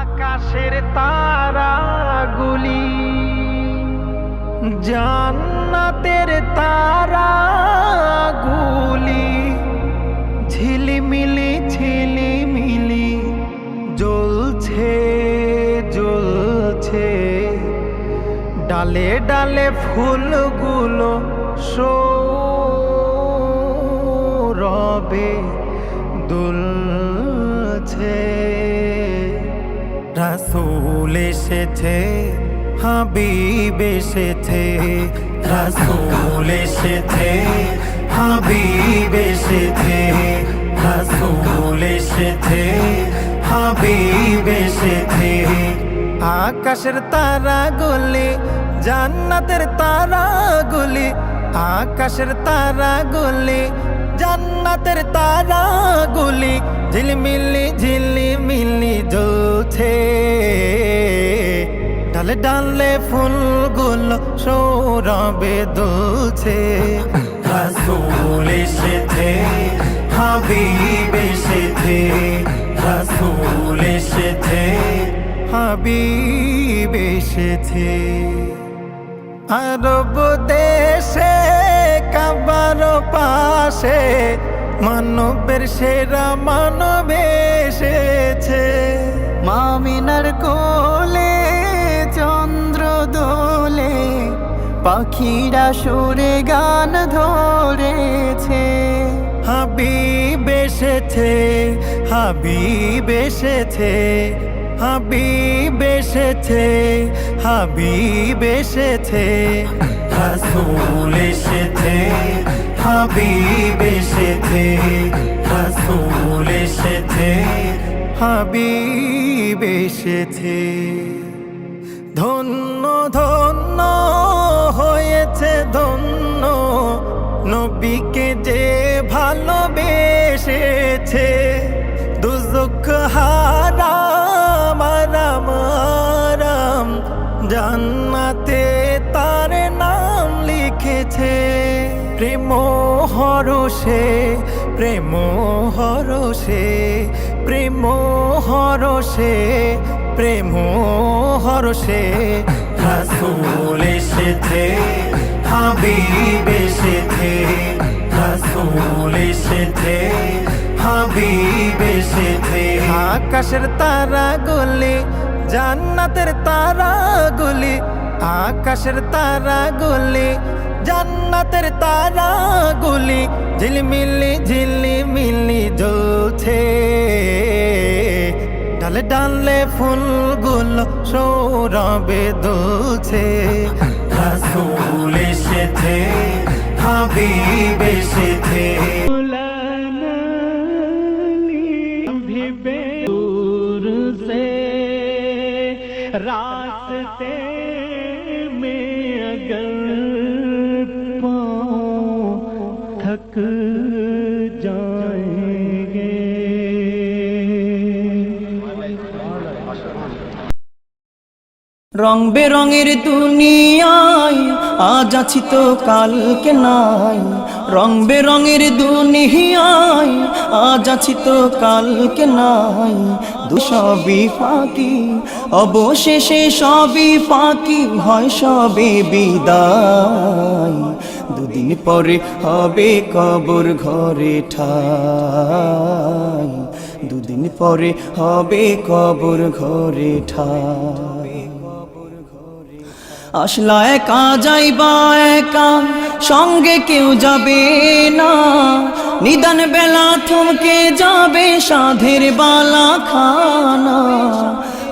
আকাশের তারাগুলি জান্নাতের তারাগুলি ঝিলিমিলি ঝিলিমিলি জ্বলছে জ্বলছে। ডালে ডালে ফুলগুলো সৌরবে দুলছে। রাসূল এসেছে, হাবিব এসেছে। রাসূল এসেছে, হাবিব এসেছে। রাসূল এসেছে, হাবিব এসেছে। আকাশের তারা গুলি জান্নাতের তারা গুলি আকাশের তারা গুলি জান্নাতের তারা গুলি ঝিলমিলি ঝিলিমিলি জ্বলছে ডালে ডালে ফুলগুলো সৌরবে দুলছে। রাসূল এসেছে হাবিব এসেছে রাসূল এসেছে হাবিব এসেছে। আরব দেশে কাবার পাশে মানবের সেরা মানব এসেছে। মামিনার কোলে, চন্দ্র দোলে, পাখিরা সুরে গান ধরেছে। হাবিব এসেছে হাবিব এসেছে হাবিব এসেছে হাবিব এসেছে। রাসূল এসেছে হাবিব এসেছে, রাসূল এসেছে, হাবিব এসেছে। ধন্য ধন্য হয়েছে, ধন্য নবীকে যে ভালোবেসেছে। দুজক হারাম আরাম আরাম জান্নাতে তার নাম লিখেছে। প্রেম হরষে প্রেম হরষে প্রেম হরষে প্রেম হরষে রাসূল এসেছে, হাবিব এসেছে, রাসূল এসেছে, হাবিব এসেছে। আকাশের তারা গুলি জান্নাতের তারা গুলি আকাশের তারা গুলি জান্নাতের তারা গুলি ঝিলমিলি ঝিলিমিলি জ্বলছে। ডালে ডালে ফুলগুলো সৌরবে দুলছে। রাসূল এসেছে, হাবিব এসেছে। दूर थक जाएंगे রং বেরঙের দুনিয়ায় আজ আছি তো কালকে নাই রং বেরঙের দুনিয়ায় আজ আছি তো কালকে নাই দু সবই ফাঁকি অবশেষে সবই ফাঁকি হয় সবে বিদায় দুদিন পরে হবে কবর ঘরে ঠাই? দুদিন পরে হবে কবর ঘরে ঠাই। আসলা একা যাইবা একা, সঙ্গে কেউ যাবে না। নিদান বেলা থমকে যাবে সাধের বালা খানা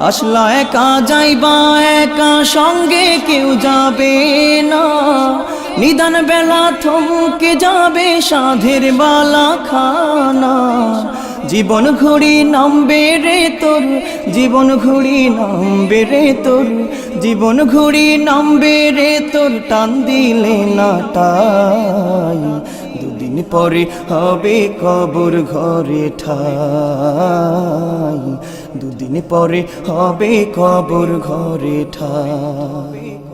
আসলা একা যাইবা একা, সঙ্গে কেউ যাবে না। নিদান বেলা থমকে যাবে সাধের বালা খানা জীবন ঘুড়ি নামবে রে তোর, জীবন ঘুড়ি নামবে রে তোর, জীবন ঘুড়ি নামবে রে তোর, টান দিলে না টাই। দুদিন পরে হবে কবর ঘরে ঠাই। দুদিন পরে হবে কবর ঘরে ঠাই।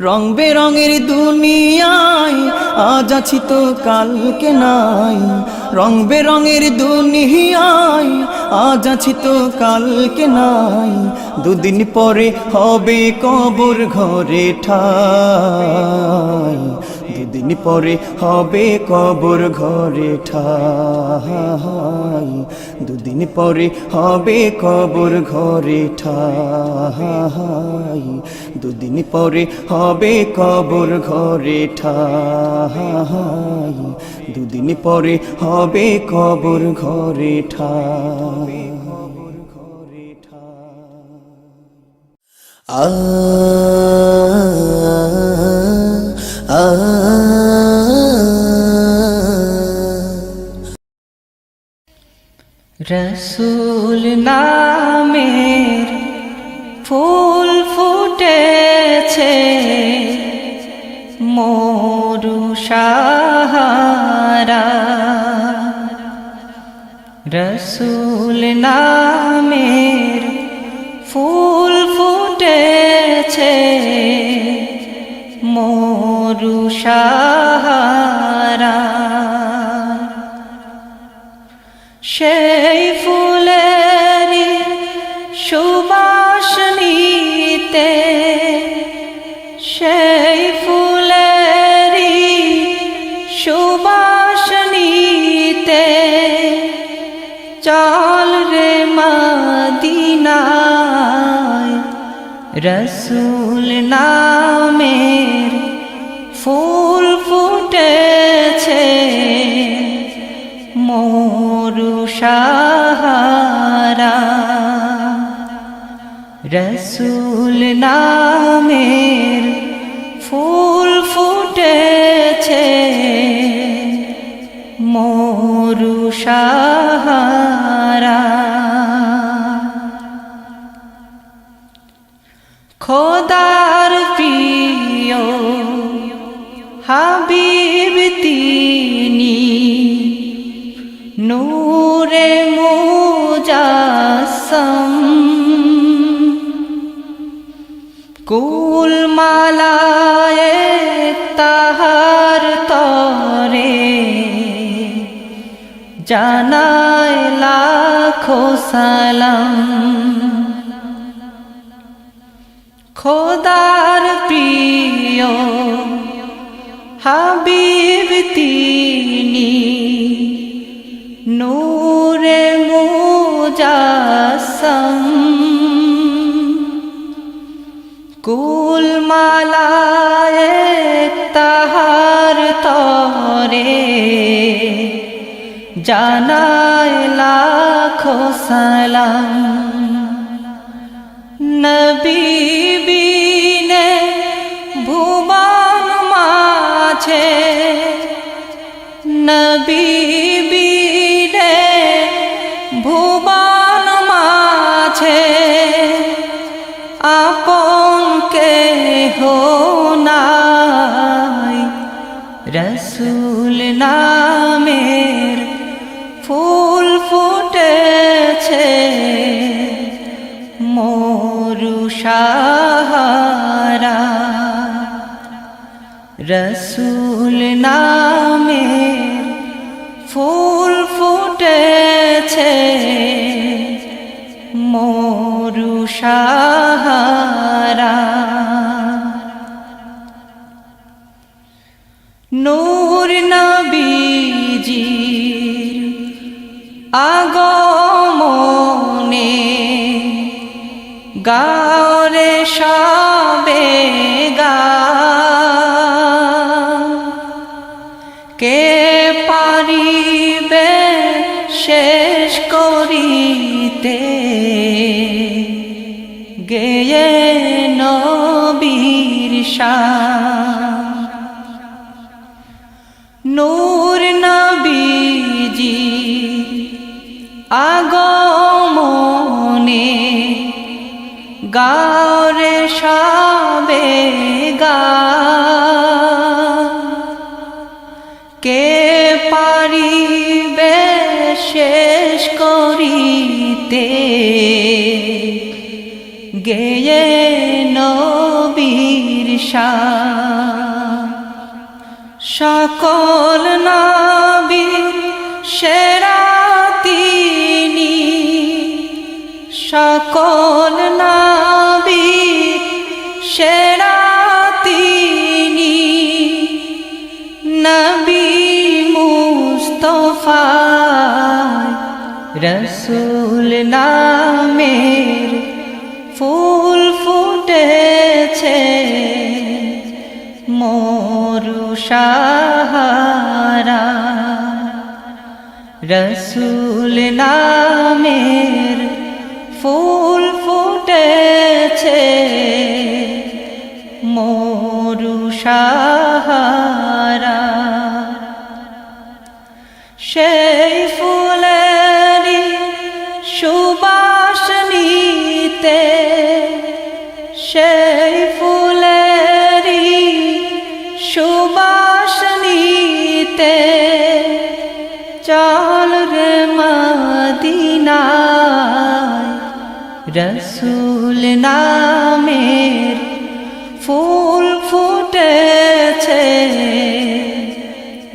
রং বেরঙের দুনিয়ায়, আজ আছি তো কালকে নাই। রং বেরঙের দুনিয়ায়, আজ আছি তো কালকে নাই। দুদিন পরে হবে কবর ঘরে ঠাই। দুদিন পরে হবে কবর ঘরে ঠাই। দুদিন পরে হবে কবর ঘরে ঠাই। দুদিন পরে হবে কবর ঘরে ঠাই দুদিন পরে হবে কবর ঘরে ঠাই আ আ রসুল নামের ফুল ফুটেছে মরু সাহারা। রসুল নামের ফুল ফুটেছে মরু সাহারা। রসুল নামের ফুল ফুটেছে মরু সাহারা। রসুল নামের তিনি নূরে মুজাসম। কুল মালায় তাহার তরে জানায় লাখো সালাম। খোদার প্রিয় হাবিব তিনি নূরে মুজাসম। কুল মালায় তাহার তরে জানায় লাখো সালাম। নবী মাঝে ভুবন মাঝে আপন হো নাই। রসুল নামের ফুল ফুটেছে মরু রসুল নামের ফুল ফুটেছে। মরু সাহারা। নূর নবীজির আগমনে গাওরে সবে গা আগমনে গাওরে সবে গা। কে পারিবে শেষ করিতে? গেয়ে নবীর সকল নবীর রসুল নামের ফুল ফুটেছে, মোরু সাহারা। সেই ফুলেরই সুবাস নিতে, সেই ফুলেরই সুবাস নিতে চল রসুল নামের ফুল ফুটেছে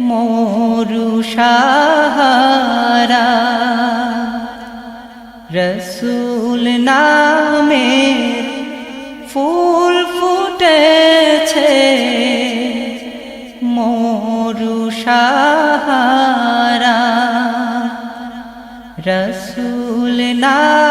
মোরু সাহারা। রসুল নামের ফুল ফুটেছে মোরু রসুল নামের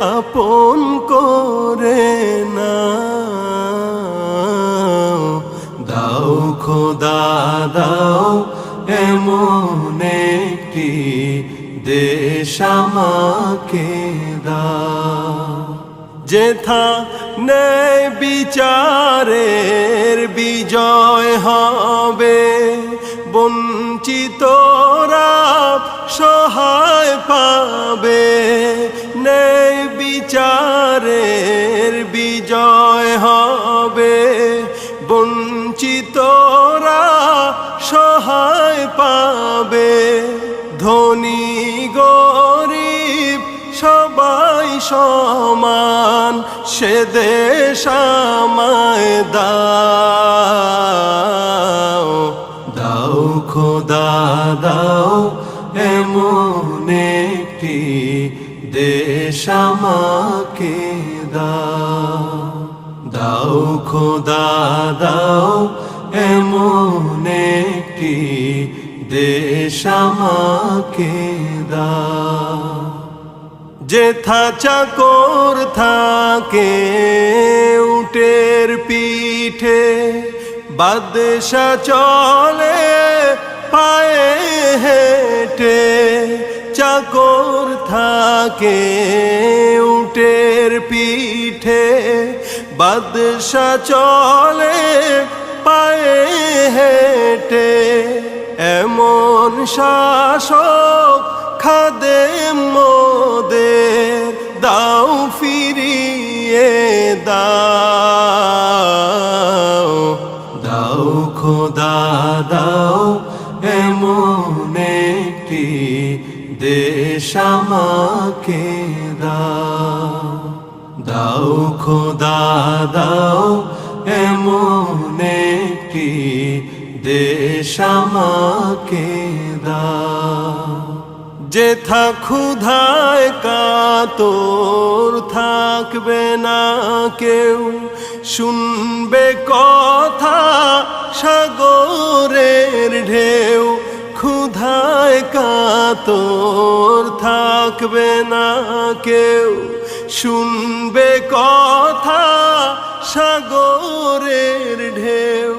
আপন করে না দাও খোদা, দাও এমন একটি দেশ আমাকে দাও। যেথা ন্যায় বিচারের বিজয় হবে বঞ্চিতরা সহায় পাবে। ন্যায় বিচারের বিজয় হবে। বঞ্চিতরা সহায় পাবে। ধনী গরিব সবাই সমান। সে দেশ আমায় দাও দাও দাও খোদা, দাও এমন একটি দেশ আমাকে দাও যেথা চাকর থাকে উটের পিঠে, বাদশা চলে পায়ে হেঁটে। চাকর থাকে উটের পিঠে বাদশা চলে পায়ে হেঁটে। এমন শাসক খাদে মোদের, দাও ফিরিয়ে দাও। দাও খোদা, দাও আমাকে দাও দাও খোদা, দাও এমন একটি দেশ আমাকে দাও যেথা ক্ষুধায় কাতর থাকবে না কেউ, শুনবে কথা সাগরের ঢেউ। কাতর থাকবে না কেউ। শুনবে কথা সাগরের ঢেউ।